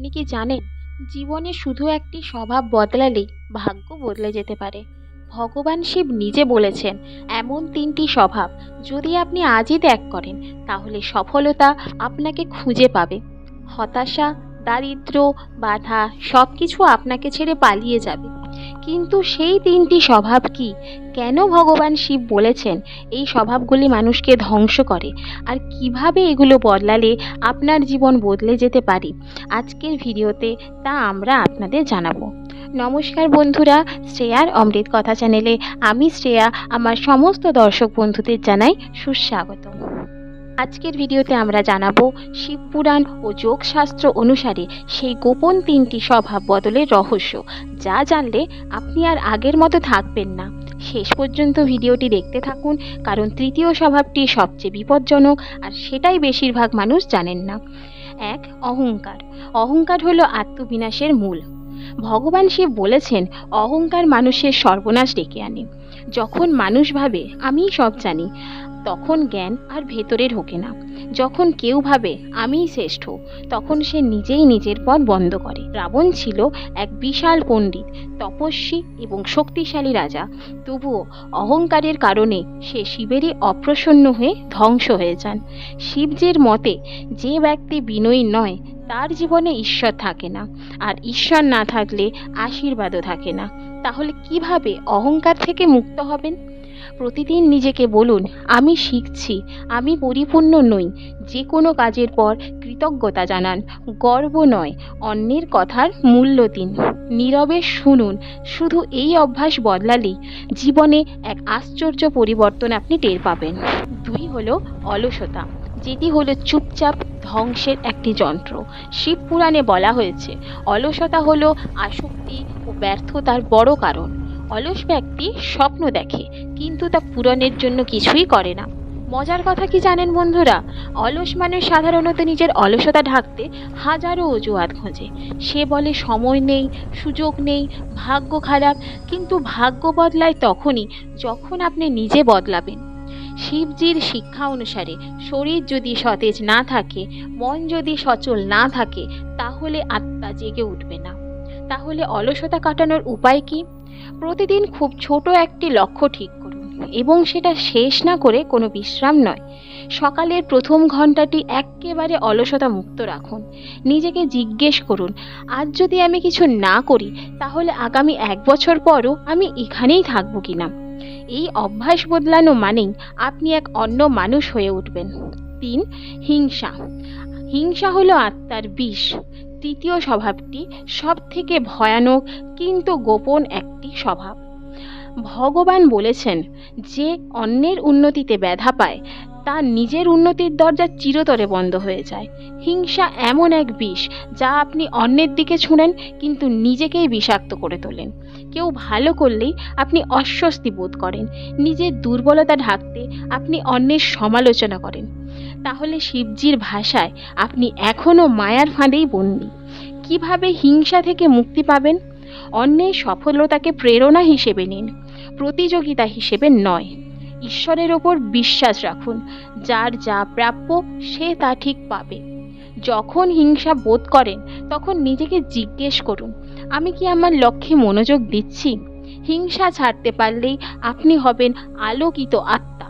আপনি কি জানেন, জীবনে শুধু একটি স্বভাব বদলালেই ভাগ্য বদলে যেতে পারে। ভগবান শিব নিজে বলেছেন, এমন তিনটি স্বভাব যদি আপনি আজই ত্যাগ করেন, তাহলে সফলতা আপনাকে খুঁজে পাবে। হতাশা দারিদ্র বাধা সব কিছু আপনাকে ছেড়ে পালিয়ে যাবে। কিন্তু সেই তিনটি স্বভাব কি? কেন ভগবান শিব বলেছেন এই স্বভাবগুলি মানুষকে ধ্বংস করে? আর কীভাবে এগুলো বদলালে আপনার জীবন বদলে যেতে পারে? আজকের ভিডিওতে তা আমরা আপনাদের জানাব। নমস্কার বন্ধুরা, শ্রেয়ার অমৃত কথা চ্যানেলে আমি শ্রেয়া, আমার সমস্ত দর্শক বন্ধুদের জানাই সুস্বাগত আজকের ভিডিওতে আমরা জানাব শিবপুরাণ ও যোগশাস্ত্র অনুসারে সেই গোপন তিনটি স্বভাব বদলের রহস্য, যা জানলে আপনি আর আগের মতো থাকবেন না। শেষ পর্যন্ত ভিডিওটি দেখতে থাকুন, কারণ তৃতীয় স্বভাবটি সবচেয়ে বিপজ্জনক আর সেটাই বেশিরভাগ মানুষ জানেন না। এক, অহংকার। অহংকার হলো আত্মবিনাশের মূল। ভগবান শিব বলেছেন, অহংকার মানুষের সর্বনাশ ডেকে আনে। যখন মানুষ ভাবে আমি সব জানি, তখন জ্ঞান আর ভেতরে ঢোকে না। যখন কেউ ভাবে, আমিই শ্রেষ্ঠ, তখন সে নিজেই নিজের পথ বন্ধ করে। রাবণ ছিল এক বিশাল পণ্ডিত, তপস্বী এবং শক্তিশালী রাজা। তবুও অহংকারের কারণে সে শিবেরই অপ্রসন্ন হয়ে ধ্বংস হয়ে যান। শিবজির মতে, যে ব্যক্তি বিনয়ী নয়, তার জীবনে ঈশ্বর থাকে না। আর ঈশ্বর না থাকলে আশীর্বাদও থাকে না। তাহলে কীভাবে অহংকার থেকে মুক্ত হবেন? প্রতিদিন নিজেকে বলুন, আমি শিখছি, আমি পরিপূর্ণ নই। যে কোনো কাজের পর কৃতজ্ঞতা জানান। গর্ব নয়, অন্যের কথার মূল্য দিন। নীরবে শুনুন, শুধু এই অভ্যাস বদলালেই জীবনে এক আশ্চর্য পরিবর্তন আপনি টের পাবেন। দুই হলো অলসতা, যেটি হলো চুপচাপ ধ্বংসের একটি যন্ত্র। শিব পুরাণে বলা হয়েছে, অলসতা হলো আসক্তি ও ব্যর্থতার বড় কারণ। অলস ব্যক্তি স্বপ্ন দেখে, কিন্তু তা পূরণের জন্য কিছুই করে না। মজার কথা কি জানেন বন্ধুরা? অলস মানুষ সাধারণত নিজের অলসতা ঢাকতে হাজারো অজুহাত খোঁজে। সে বলে, সময় নেই, সুযোগ নেই, ভাগ্য খারাপ। কিন্তু ভাগ্য বদলায় তখনই, যখন আপনি নিজে বদলাবেন। শিবজির শিক্ষা অনুসারে শরীর যদি সতেজ না থাকে, মন যদি সচল না থাকে, তাহলে আত্মা জেগে উঠবে না। তাহলে অলসতা কাটানোর উপায় কি? প্রতিদিন খুব ছোট একটি লক্ষ্য ঠিক করুন এবং সেটা শেষ না করে কোনো বিশ্রাম নয়। সকালের প্রথম ঘন্টাটি একেবারে অলসতা মুক্ত রাখুন। নিজেকে জিজ্ঞেস করুন, আজ যদি আমি কিছু না করি, তাহলে আগামী এক বছর পরও আমি এখানেই থাকব কিনা? এই অভ্যাস বদলানো মানেই আপনি এক অন্য মানুষ হয়ে উঠবেন। তিন, হিংসা। হিংসা হলো আত্মার বিষ। তৃতীয় স্বভাবটি সব থেকে ভয়ানক কিন্তু গোপন একটি স্বভাব। ভগবান বলেছেন, যে অন্যের উন্নতিতে ব্যথা পায়, তার নিজের উন্নতির দরজা চিরতরে বন্ধ হয়ে যায়। হিংসা এমন এক বিষ, যা আপনি অন্যের দিকে ছুঁড়েন, কিন্তু নিজেকেই বিষাক্ত করে তোলেন। কেউ ভালো করলেই আপনি অস্বস্তি বোধ করেন। নিজের দুর্বলতা ঢাকতে আপনি অন্যের সমালোচনা করেন। তাহলে শিবজির ভাষায় আপনি এখনও মায়ার ফাঁদেই বন্দি। কীভাবে হিংসা থেকে মুক্তি পাবেন? অন্যের সফলতাকে প্রেরণা হিসেবে নিন, প্রতিযোগিতা হিসেবে নয়। ঈশ্বরের ওপর বিশ্বাস রাখুন, যার যা প্রাপ্য সে তা ঠিক পাবে। যখন হিংসা বোধ করেন, তখন নিজেকে জিজ্ঞেস করুন, আমি কি আমার লক্ষ্যে মনোযোগ দিচ্ছি? হিংসা ছাড়তে পারলেই আপনি হবেন আলোকিত আত্মা।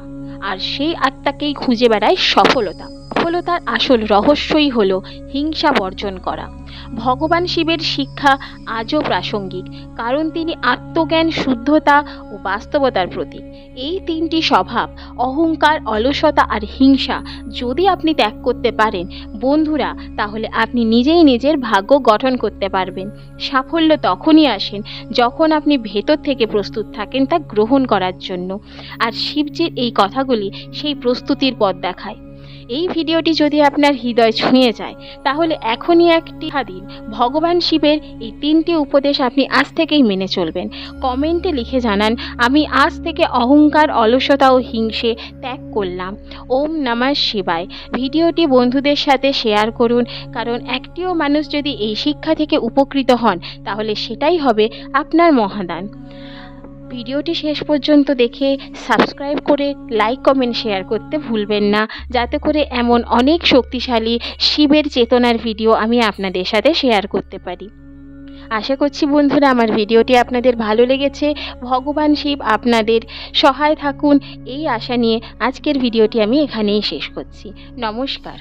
আর সেই আত্মাকেই খুঁজে বেড়ায় সফলতা। সফলতার আসল রহস্যই হলো হিংসা বর্জন করা। ভগবান শিবের শিক্ষা আজও প্রাসঙ্গিক, কারণ তিনি আত্মজ্ঞান, শুদ্ধতা ও বাস্তবতার প্রতীক। এই তিনটি স্বভাব, অহংকার, অলসতা আর হিংসা, যদি আপনি ত্যাগ করতে পারেন, বন্ধুরা, তাহলে আপনি নিজেই নিজের ভাগ্য গঠন করতে পারবেন। সাফল্য তখনই আসেন যখন আপনি ভেতর থেকে প্রস্তুত থাকেন তা গ্রহণ করার জন্য। আর শিবজির এই কথাগুলি সেই প্রস্তুতির পথ দেখায়। এই ভিডিওটি যদি আপনার হৃদয় ছুঁয়ে যায়, তাহলে এখনই একটি দিন। ভগবান শিবের এই তিনটি উপদেশ আপনি আজ থেকেই মেনে চলবেন। কমেন্টে লিখে জানান, আমি আজ থেকে অহংকার, অলসতা ও হিংসে ত্যাগ করলাম। ওম নমঃ শিবায়। ভিডিওটি বন্ধুদের সাথে শেয়ার করুন, কারণ একটিও মানুষ যদি এই শিক্ষা থেকে উপকৃত হন, তাহলে সেটাই হবে আপনার মহাদান। ভিডিওটি শেষ পর্যন্ত দেখে সাবস্ক্রাইব করে লাইক কমেন্ট শেয়ার করতে ভুলবেন না। যাতে করে এমন অনেক শক্তিশালী শিবের চেতনার ভিডিও আমি আপনাদের সাথে শেয়ার করতে পারি। আশা করছি বন্ধুরা আমার ভিডিওটি আপনাদের ভালো লেগেছে। ভগবান শিব আপনাদের সহায় থাকুন। এই আশা নিয়ে আজকের ভিডিওটি আমি এখানেই শেষ করছি। নমস্কার।